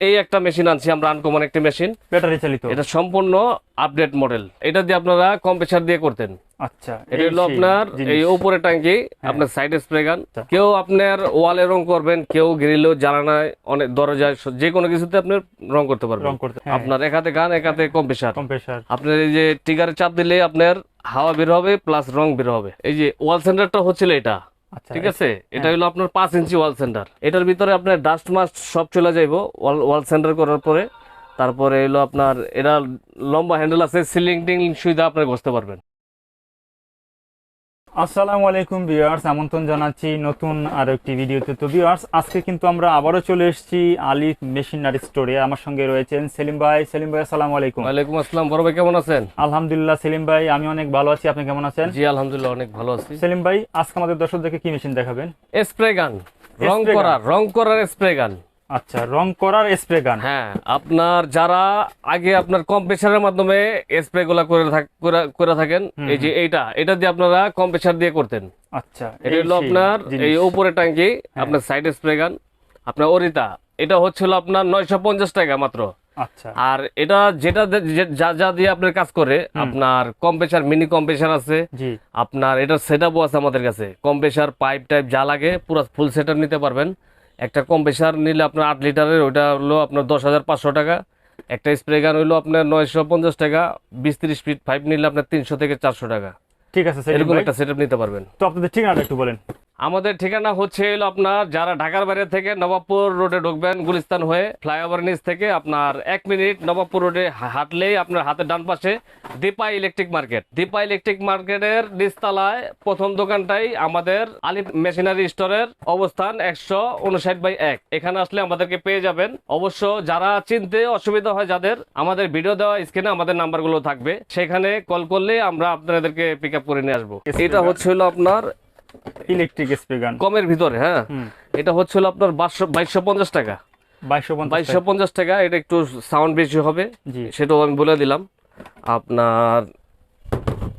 এই একটা মেশিন আনছি আমরা আনকমন একটা মেশিন। ব্যাটারি চালিত। এটা সম্পূর্ণ আপডেট মডেল এটা দিয়ে আপনারা কম প্রেসার দিয়ে করতেন। আচ্ছা এটা হলো আপনার এই উপরে ট্যাঙ্কি আপনার সাইডে স্প্রে গান। কেউ আপনার ওয়ালে রং করবেন কেউ গ্রিলেও জ্বালানায় অনেক দরজায় যে কোনো কিছুতে আপনার রং করতে পারবেন। রং করতে হ্যাঁ, আপনার এক হাতে গান এক হাতে কম প্রেসার কম্প্রেসার আপনার এই যে টিগারে চাপ দিলে আপনার হাওয়া বের হবে প্লাস রং বের হবে। এই যে ওয়াল সেন্টারটা হচ্ছিল এটা। ঠিক আছে? এটা হলো আপনার পাঁচ ইঞ্চি ওয়াল সেন্টার এটার ভিতরে আপনার ডাস্ট মাস্ট সব চলে যাইব ওয়াল ওয়াল সেন্টার করার পরে। তারপরে হলো আপনার এটা লম্বা হ্যান্ডেল আছে সিলিং টিং সুবিধা আপনার বসতে পারবেন। আসসালামু আলাইকুম ভিউয়ার্স আমন্ত্রণ জানাচ্ছি নতুন আর একটি ভিডিওতে। তো ভিউয়ার্স আজকে কিন্তু আমরা আবারও চলে এসেছি আলিফ মেশিনারি স্টোরে। আমার সঙ্গে রয়েছেন সেলিম ভাই। সেলিম ভাই আসসালামু আলাইকুম। ওয়ালাইকুম আসসালাম। বড় ভাই কেমন আছেন? আলহামদুলিল্লাহ সেলিম ভাই আমি অনেক ভালো আছি। আপনি কেমন আছেন? জি আলহামদুলিল্লাহ অনেক ভালো আছি। সেলিম ভাই আজকে আমাদের দর্শকদেরকে কি মেশিন দেখাবেন? স্প্রে গান রং করার রং করার স্প্রে গান আচ্ছা রং করার স্প্রে গান হ্যাঁ আপনার যারা আগে আপনার কম প্রেসারের মাধ্যমে স্প্রে গুলা করে করে- থাকেন এই যে এইটা এটা দিয়ে আপনারা কম দিয়ে করতেন। আচ্ছা এটা হলো আপনার হ্যাঁ। এই উপরে ট্যাঙ্কি আপনার সাইডে স্প্রে গান আপনার অরিতা এটা হচ্ছিল আপনার নয়শো পঞ্চাশ টাকা মাত্র। আচ্ছা। আর এটা যেটা যা যা দিয়ে আপনার কাজ করে আপনার কম্প্রেসার মিনি কম্প্রেসার আছে আপনার এটা সেট আপ আছে আমাদের কাছে। কম্প্রেসার পাইপ টাইপ যা লাগে পুরো ফুল সেট নিতে পারবেন। একটা কম্প্রেসার নিলে আপনার আট লিটারের ওইটা হলো আপনার দশ হাজার পাঁচশো টাকা। একটা স্প্রে গান হইল আপনার নয়শো পঞ্চাশ টাকা বিশ ত্রিশ ফিট ফাইভ নিলে আপনার তিনশো থেকে চারশো টাকা। ঠিক আছে এরকম একটা সেট নিতে পারবেন। তো আপনাদের ঠিকানাটা একটু বলেন। আমাদের ঠিকানা হচ্ছে হলো আপনার যারা ঢাকার বাইরে থেকে নবাবপুর রোডে ঢুকবেন গুলিস্তান হয়ে ফ্লাইওভার নিচ থেকে আপনার এক মিনিট নবাবপুর রোডে হাঁটলেই আপনার হাতের ডান পাশে Dipa electric market. Dipa electric মার্কেটের নিচতলায় প্রথম দোকানটাই আমাদের আলিফ মেশিনারি স্টোরের অবস্থান একশো উনষাট বাই এক। এখানে আসলে আমাদেরকে পেয়ে যাবেন। অবশ্য যারা চিনতে অসুবিধা হয় যাদের আমাদের ভিডিও দেওয়া স্ক্রিনে আমাদের নাম্বারগুলো থাকবে। সেখানে কল করলে আমরা আপনাদেরকে পিক আপ করে নিয়ে আসব। এটা হচ্ছে হলো আপনার ইলেকট্রিক গান। কমের ভিতরে হ্যাঁ? এটা হচ্ছে আপনার বাইশশো পঞ্চাশ টাকা। বাইশশো পঞ্চাশ টাকা। এটা একটু সাউন্ড বেশি হবে। সেটাও আমি বলে দিলাম। আপনার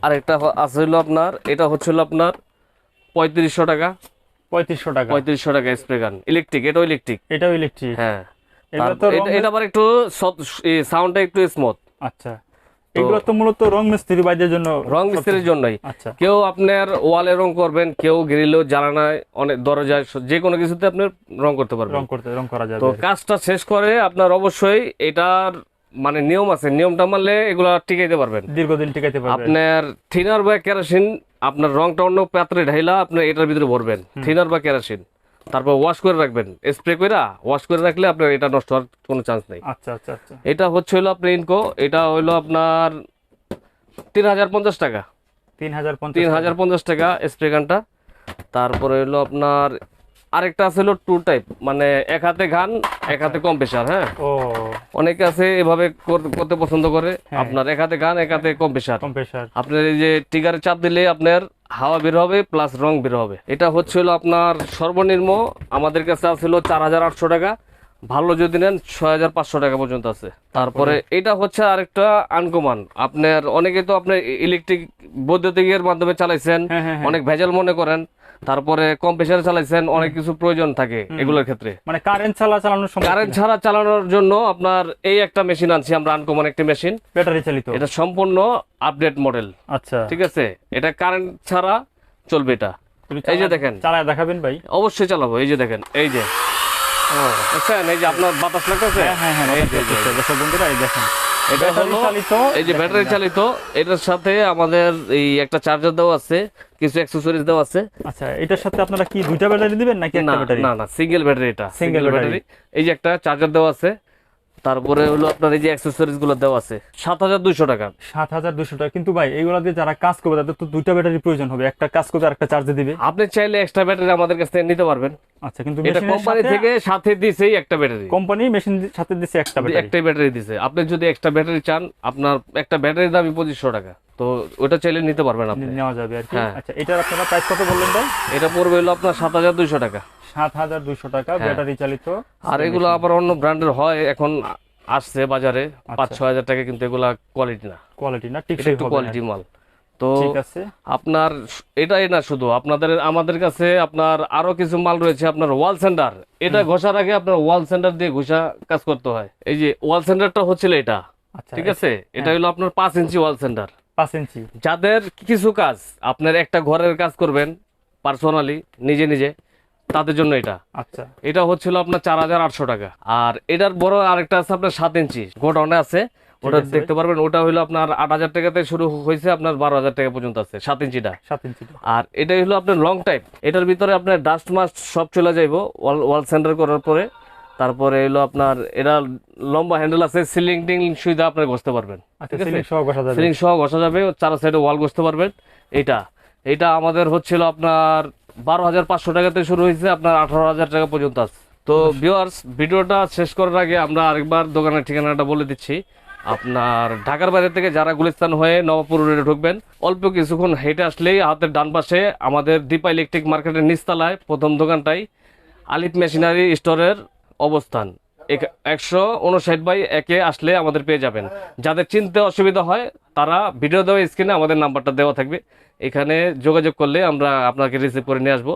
আরেকটা আছে হলো আপনার এটা হচ্ছে আপনার পঁয়ত্রিশশো টাকা। পঁয়ত্রিশশো টাকা। পঁয়ত্রিশশো টাকা স্প্রে গান। ইলেকট্রিক এটাও ইলেকট্রিক। এটাও ইলেকট্রিক। হ্যাঁ। এটা আবার একটু সাউন্ডটা একটু স্মুথ আচ্ছা। এগুলো তো মূলত রং মিস্ত্রি বাইদের জন্য রং মিস্ত্রির জন্যই। আচ্ছা। কেউ আপনার ওয়ালে রং করবেন কেউ গ্রিলেও জ্বালানায় অনেক দরজায় যে কোনো কিছুতে আপনার রং করতে পারবেন। রং করতে রং করা যাবে। তো কাজটা শেষ করে আপনার অবশ্যই এটার মানে নিয়ম আছে। নিয়মটা মানলে এগুলা টিকাইতে পারবেন। দীর্ঘদিন টিকাইতে পারবে আপনার থিনার বা কেরোসিন আপনার রংটা অন্য পাত্রে ঢাইলা আপনার এটার ভিতরে ভরবেন। থিনার বা কেরোসিন। তারপর ওয়াশ করে রাখবেন। স্প্রে করে ওয়াশ করে রাখলে আপনার এটা নষ্ট হওয়ার কোনো চান্স নেই। আচ্ছা আচ্ছা আচ্ছা। এটা হচ্ছে হলো আপনার ইনকো এটা হলো আপনার তিন হাজার পঞ্চাশ টাকা। তিন হাজার পঞ্চাশ তিন হাজার পঞ্চাশ টাকা স্প্রে গানটা। তারপরে হলো আপনার আরেকটা আছে হলো টু টাইপ মানে এক হাতে গান এক হাতে কম প্রেশার হ্যাঁ? ও। অনেকে আছে এভাবে করতে পছন্দ করে। হ্যাঁ। আপনার এক হাতে গান এক হাতে কম প্রেশার আপনার এই যে টিগারে চাপ দিলে আপনার হাওয়া বের হবে প্লাস রং বের হবে। এটা হচ্ছে হলো আপনার সর্বনিম্ন আমাদের কাছে আছে হলো চার হাজার আটশো টাকা। ভালো যদি নেন ছয় হাজার পাঁচশো টাকা পর্যন্ত আছে। তারপরে এটা হচ্ছে আরেকটা আনকমান। আপনার অনেকে তো আপনার ইলেকট্রিক বৈদ্যুতিকের মাধ্যমে চালাইছেন হ্যাঁ হ্যাঁ। অনেক ভেজাল মনে করেন। তারপরে কম প্রেশারে চালাইছেন অনেক কিছু প্রয়োজন থাকে এগুলোর ক্ষেত্রে। মানে কারেন্ট চালা চালানোর সময় কারেন্ট ছাড়া চালানোর জন্য আপনার এই একটা মেশিন আনছি আমরা আনকমন একটা মেশিন ব্যাটারি চালিত। এটা সম্পূর্ণ আপডেট মডেল আচ্ছা। ঠিক আছে? এটা কারেন্ট ছাড়া চলবে এটা। এই যে দেখেন। চালায় দেখাবেন ভাই। অবশ্যই চালাবো এই যে দেখেন এই যে। বুঝছেন এই যে আপনার বাতাস লাগতেছে? হ্যাঁ হ্যাঁ হ্যাঁ এই যে, এই বন্ধুরা এই দেখেন। এটা হলো চালিত এই যে ব্যাটারি চালিত এটার সাথে আমাদের এই একটা চার্জার দেওয়া আছে কিছু অ্যাক্সেসরিজ দেওয়া আছে। আচ্ছা এটার সাথে আপনারা কি দুইটা ব্যাটারি দিবেন নাকি একটা ব্যাটারি? না না সিঙ্গেল ব্যাটারি এটা সিঙ্গেল ব্যাটারি এই যে একটা চার্জার দেওয়া আছে তারপরে হলো আপনার এই যে অ্যাক্সেসরিজগুলো দেওয়া আছে সাত হাজার দুইশো টাকা। সাত হাজার দুইশো টাকা। কিন্তু ভাই এইগুলো দিয়ে যারা কাজ করবে তাদের তো দুইটা ব্যাটারি প্রয়োজন হবে। একটা কাজ করবে একটা চার্জে দিবে। আপনি চাইলে এক্সট্রা ব্যাটারি আমাদের কাছ থেকে নিতে পারবেন। আচ্ছা কিন্তু এটা কোম্পানি থেকে সাথে দিছেই একটা ব্যাটারি কোম্পানি মেশিন সাথে দিচ্ছে একটা ব্যাটারি একটাই ব্যাটারি দিছে। আপনি যদি এক্সট্রা ব্যাটারি চান আপনার একটা ব্যাটারির দামই পঁচিশশো টাকা। তো ওটা চাইলে নিতে পারবেন আপনি। নেওয়া যাবে আর কি। হ্যাঁ। আচ্ছা এটার আপনারা প্রাইস কত বললেন ভাই? এটা পড়বে হলো আপনার সাত হাজার দুইশো টাকা। সাত হাজার দুইশো টাকা হ্যাঁ। ব্যাটারি চালিত। আর এগুলো আবার অন্য ব্র্যান্ডের হয় এখন আসছে বাজারে পাঁচ আচ্ছা। ছয় হাজার টাকা কিন্তু এগুলা কোয়ালিটি না। কোয়ালিটি না টিকসই একটু কোয়ালিটি মাল। তো ঠিক আছে। আপনার এটাই না শুধু আপনাদের আমাদের কাছে আপনার আরও কিছু মাল রয়েছে আপনার ওয়াল সেন্টার এটা ঘষার আগে আপনার ওয়াল সেন্টার দিয়ে ঘষা কাজ করতে হয়। এই যে ওয়াল সেন্টারটা হচ্ছিল এটা। আচ্ছা ঠিক আছে? এটা হলো আপনার পাঁচ ইঞ্চি ওয়াল সেন্টার পাঁচ ইঞ্চি। যাদের কিছু কাজ আপনার একটা ঘরের কাজ করবেন পার্সোনালি নিজে নিজে তাদের জন্য এটা। আচ্ছা। এটা হচ্ছিল আপনার চার হাজার আটশো টাকা। আর এটার বড় আরেকটা আছে আপনার সাত ইঞ্চি। গোডাউনে আছে। ওটা। দেখতে পারবেন ওটা হলো আপনার আট হাজার টাকাতে শুরু হয়েছে আপনার বারো হাজার টাকা পর্যন্ত আছে সাত ইঞ্চিটা। সাত ইঞ্চি আর এটাই হলো আপনার লং টাইপ এটার ভিতরে আপনার ডাস্ট মাস্ট সব চলে যাইব ওয়াল ওয়াল সেন্টার করার পরে। তারপরে এলো আপনার এটা লম্বা হ্যান্ডেল আছে সিলিং টিং সুবিধা আপনি বসতে পারবেন। আচ্ছা সিলিং সহ বসা যাবে। ঘষা যাবে চার সাইডে ওয়াল ঘষতে পারবেন। এটা এটা আমাদের হচ্ছিল আপনার বারো হাজার পাঁচশো টাকাতে শুরু হয়েছে আপনার আঠারো হাজার টাকা পর্যন্ত আছে। তো ভিউয়ার্স ভিডিওটা শেষ করার আগে আমরা আরেকবার দোকানের ঠিকানাটা বলে দিচ্ছি। আপনার ঢাকার বাইরে থেকে যারা গুলিস্তান হয়ে নবাবপুর রোডে ঢুকবেন অল্প কিছুক্ষণ হেঁটে আসলেই হাতের ডান পাশে আমাদের দীপা ইলেকট্রিক মার্কেটের নিচতলায় প্রথম দোকানটাই আলিফ মেশিনারি স্টোরের অবস্থান। একশো উনষাট বাই একে আসলে আমাদের পেয়ে যাবেন। যাদের চিনতে অসুবিধা হয়, তারা ভিডিও দেওয়া স্ক্রিনে আমাদের নাম্বারটা দেওয়া থাকবে। এখানে যোগাযোগ করলে আমরা আপনাকে রিসিভ করে নিয়ে আসব।